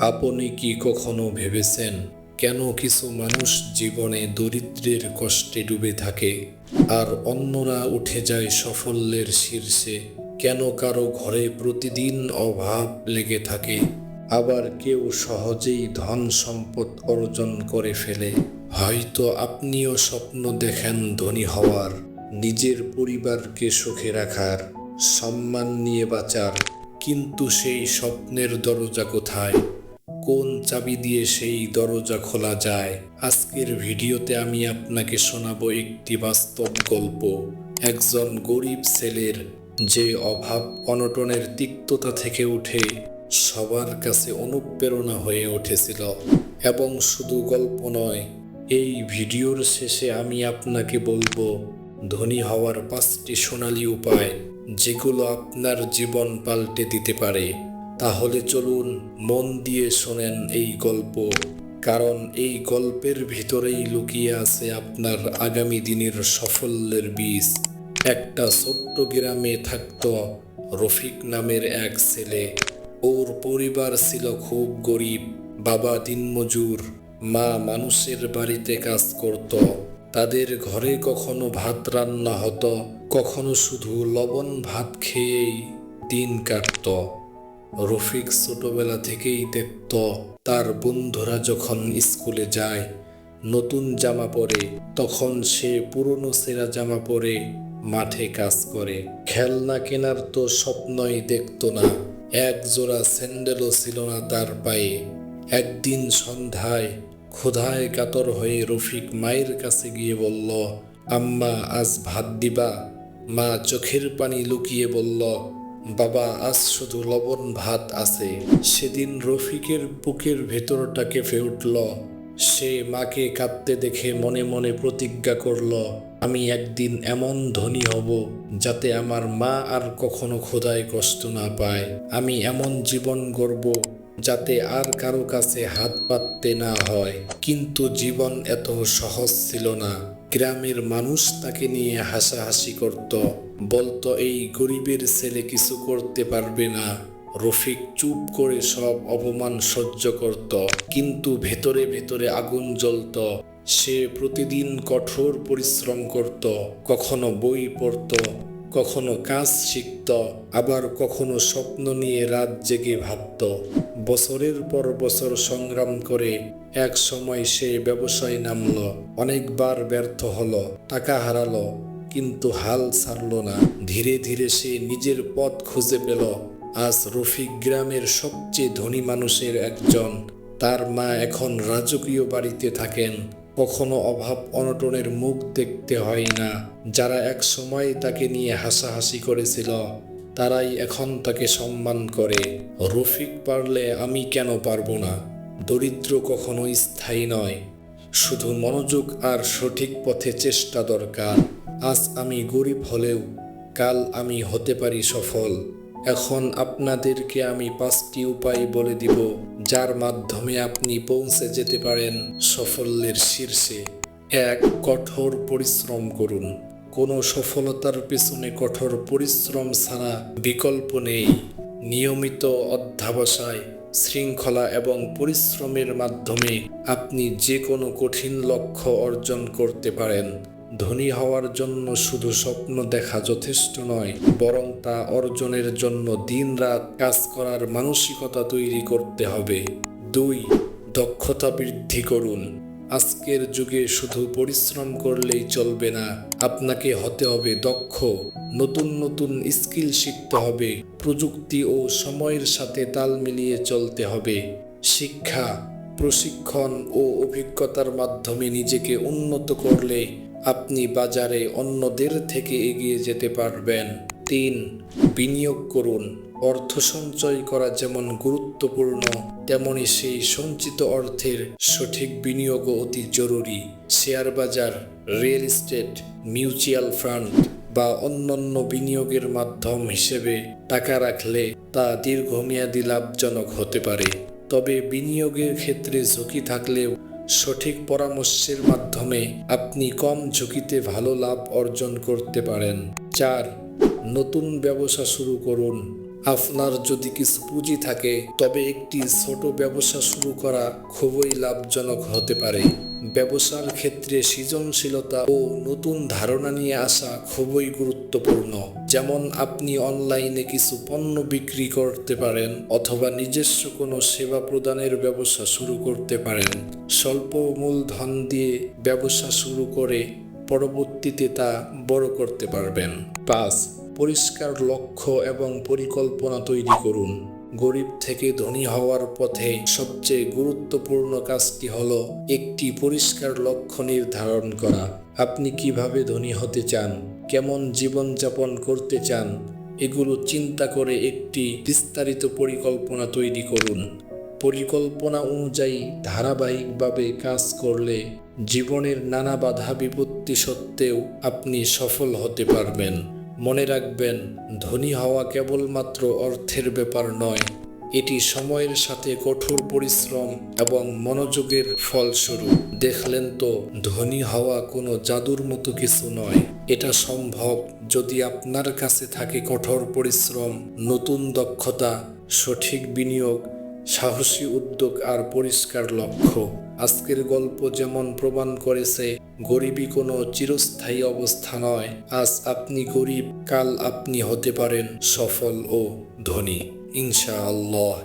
আপনি কি কখনো ভেবেছেন কেন কিছু মানুষ জীবনে দরিদ্রের কষ্টে ডুবে থাকে? আর অন্যরা উঠে যায় সাফল্যের শীর্ষে, কেন কারও ঘরে প্রতিদিন অভাব লেগে থাকে? আবার কেউ সহজেই ধন সম্পদ অর্জন করে ফেলে। হয়তো আপনিও স্বপ্ন দেখেন ধনী হওয়ার, নিজের পরিবারকে সুখে রাখার, সম্মান নিয়ে বাঁচার। কিন্তু সেই স্বপ্নের দরজা কোথায়? কোন চাবি দিয়ে সেই দরজা খোলা যায়? আজকের ভিডিওতে আমি আপনাকে শোনাবো একটি বাস্তব গল্প। একজন গরিব ছেলের যে অভাব অনটনের তিক্ততা থেকে উঠে সবার কাছে অনুপ্রেরণা হয়ে উঠেছিল। এবং শুধু গল্প নয়, এই ভিডিওর শেষে আমি আপনাকে বলব, ধনী হওয়ার পাঁচটি সোনালী উপায় যেগুলো আপনার জীবন পাল্টে দিতে পারে। তাহলে চলুন মন দিয়ে শোনেন এই গল্প, কারণ এই গল্পের ভিতরেই লুকিয়ে আছে আপনার আগামী দিনের সাফল্যের বীজ। একটা ছোট্ট গ্রামে থাকত রফিক নামের এক ছেলে। ওর পরিবার ছিল খুব গরিব, বাবা দিনমজুর, মা মানুষের বাড়িতে কাজ করত। তাদের ঘরে কখনো ভাত রান্না হতো, কখনো শুধু লবণ ভাত খেয়েই দিন কাটত। রফিক ছোটবেলা থেকেই দেখত তার বন্ধুরা যখন স্কুলে যায়, নতুন জামা পরে, তখন সে পুরনো সেরা জামা পরে মাঠে কাজ করে। খেলনা কেনার তো স্বপ্নই দেখত না। এক জোড়া স্যান্ডেলও ছিল না তার পায়ে। একদিন সন্ধ্যায় ক্ষুধায় কাতর হয়ে রফিক মায়ের কাছে গিয়ে বলল, আম্মা, আজ ভাত দিবা? মা চোখের পানি লুকিয়ে বলল বাবা, আজ শুধু লবণ ভাত আছে। সেদিন রফিকের বুকের ভেতরটা কেঁপে উঠল। সে মাকে কাঁদতে দেখে মনে মনে প্রতিজ্ঞা করল, আমি একদিন এমন ধনী হব যাতে আমার মা আর কখনো খোদায় কষ্ট না পায়। আমি এমন জীবন গড়ব যাতে আর কারও কাছে হাত পাততে না হয়। কিন্তু জীবন এত সহজ ছিল না। গ্রামের মানুষ তাকে নিয়ে হাসাহাসি করত। বলতো, এই গরিবের ছেলে কিছু করতে পারবে না। রফিক চুপ করে সব অপমান সহ্য করত, কিন্তু ভেতরে ভেতরে আগুন জ্বলত। সে প্রতিদিন কঠোর পরিশ্রম করত, কখনো বই পড়ত কখনো কাজ শিখত, আবার কখনো স্বপ্ন নিয়ে রাত জেগে ভাবত। বছরের পর বছর সংগ্রাম করে এক সময় সে ব্যবসায় নামল, অনেকবার ব্যর্থ হলো, টাকা হারালো, কিন্তু হাল ছাড়ল না। ধীরে ধীরে সে নিজের পথ খুঁজে পেল। আজ রফিক গ্রামের সবচেয়ে ধনী মানুষের একজন। তার মা এখন রাজকীয় বাড়িতে থাকেন। কখনো অভাব অনটনের মুখ দেখতে হয় না। যারা এক সময় তাকে নিয়ে হাসাহাসি করেছিল, তারাই এখন তাকে সম্মান করে। রফিক পারলে আমি কেন পারব না? দরিদ্র কখনো স্থায়ী নয়। শুধু মনোযোগ আর সঠিক পথে চেষ্টা দরকার। আজ আমি গরিব হলেও কাল আমি হতে পারি সফল। এখন আপনাদেরকে আমি পাঁচটি উপায় বলে দিব। যার মাধ্যমে আপনি পৌঁছে যেতে পারেন সাফল্যের শীর্ষে। এক, কঠোর পরিশ্রম করুন। কোনো সফলতার পেছনে কঠোর পরিশ্রম ছাড়া বিকল্প নেই। নিয়মিত অধ্যাবসায়, শৃঙ্খলা এবং পরিশ্রমের মাধ্যমে আপনি যে কোনো কঠিন লক্ষ্য অর্জন করতে পারেন। ধনী হওয়ার জন্য শুধু স্বপ্ন দেখা যথেষ্ট নয়, বরং তা অর্জনের জন্য দিনরাত কাজ করার মানসিকতা তৈরি করতে হবে। দুই, দক্ষতা বৃদ্ধি করুন। আজকের যুগে শুধু পরিশ্রম করলেই চলবে না, আপনাকে হতে হবে দক্ষ। নতুন নতুন স্কিল শিখতে হবে, প্রযুক্তি ও সময়ের সাথে তাল মিলিয়ে চলতে হবে। শিক্ষা প্রশিক্ষণ ও অভিজ্ঞতার মাধ্যমে নিজেকে উন্নত করলে আপনি বাজারে অন্যদের থেকে এগিয়ে যেতে পারবেন। তিন, বিনিয়োগ করুন। অর্থ সঞ্চয় করা যেমন গুরুত্বপূর্ণ, তেমনি সেই সঞ্চিত অর্থের সঠিক বিনিয়োগও অতি জরুরি। শেয়ার বাজার, রিয়েল এস্টেট, মিউচুয়াল ফান্ড বা অন্যান্য বিনিয়োগের মাধ্যম হিসেবে টাকা রাখলে তা দীর্ঘমেয়াদী লাভজনক হতে পারে। তবে বিনিয়োগের ক্ষেত্রে ঝুঁকি থাকলেও সঠিক পরামর্শের মাধ্যমে আপনি কম ঝুঁকিতে ভালো লাভ অর্জন করতে পারেন। চার, নতুন ব্যবসা শুরু করুন। আপনার যদি কিছু পুঁজি থাকে, তবে একটি ছোট ব্যবসা শুরু করা খুবই লাভজনক হতে পারে। ব্যবসার ক্ষেত্রে সৃজনশীলতা ও নতুন ধারণা নিয়ে আসা খুবই গুরুত্বপূর্ণ। যেমন আপনি অনলাইনে কিছু পণ্য বিক্রি করতে পারেন অথবা নিজস্ব কোনো সেবা প্রদানের ব্যবসা শুরু করতে পারেন। স্বল্প মূলধন দিয়ে ব্যবসা শুরু করে পরবর্তীতে তা বড় করতে পারবেন। পাঁচ, পরিষ্কার লক্ষ্য এবং পরিকল্পনা তৈরি করুন। গরিব থেকে ধনী হওয়ার পথে সবচেয়ে গুরুত্বপূর্ণ কাজটি হল একটি পরিষ্কার লক্ষ্য নির্ধারণ করা। আপনি কীভাবে ধনী হতে চান? কেমন জীবনযাপন করতে চান? এগুলো চিন্তা করে একটি বিস্তারিত পরিকল্পনা তৈরি করুন। পরিকল্পনা অনুযায়ী ধারাবাহিকভাবে কাজ করলে জীবনের নানা বাধা বিপত্তি সত্ত্বেও আপনি সফল হতে পারবেন। মনে রাখবেন, ধনী হওয়া কেবলমাত্র অর্থের ব্যাপার নয়। এটি সময়ের সাথে কঠোর পরিশ্রম এবং মনোযোগের ফলস্বরূপ। দেখলেন তো, ধনী হওয়া কোনো জাদুর মতো কিছু নয়। এটা সম্ভব যদি আপনার কাছে থাকে কঠোর পরিশ্রম, নতুন দক্ষতা, সঠিক বিনিয়োগ সাহসী উদ্যোগ আর পরিষ্কার লক্ষ্য। আজকের গল্প যেমন প্রমাণ করেছে গরিবই কোনো চিরস্থায়ী অবস্থা নয়। আজ আপনি গরিব, কাল আপনি হতে পারেন সফল ও ধনী। ইনশাআল্লাহ।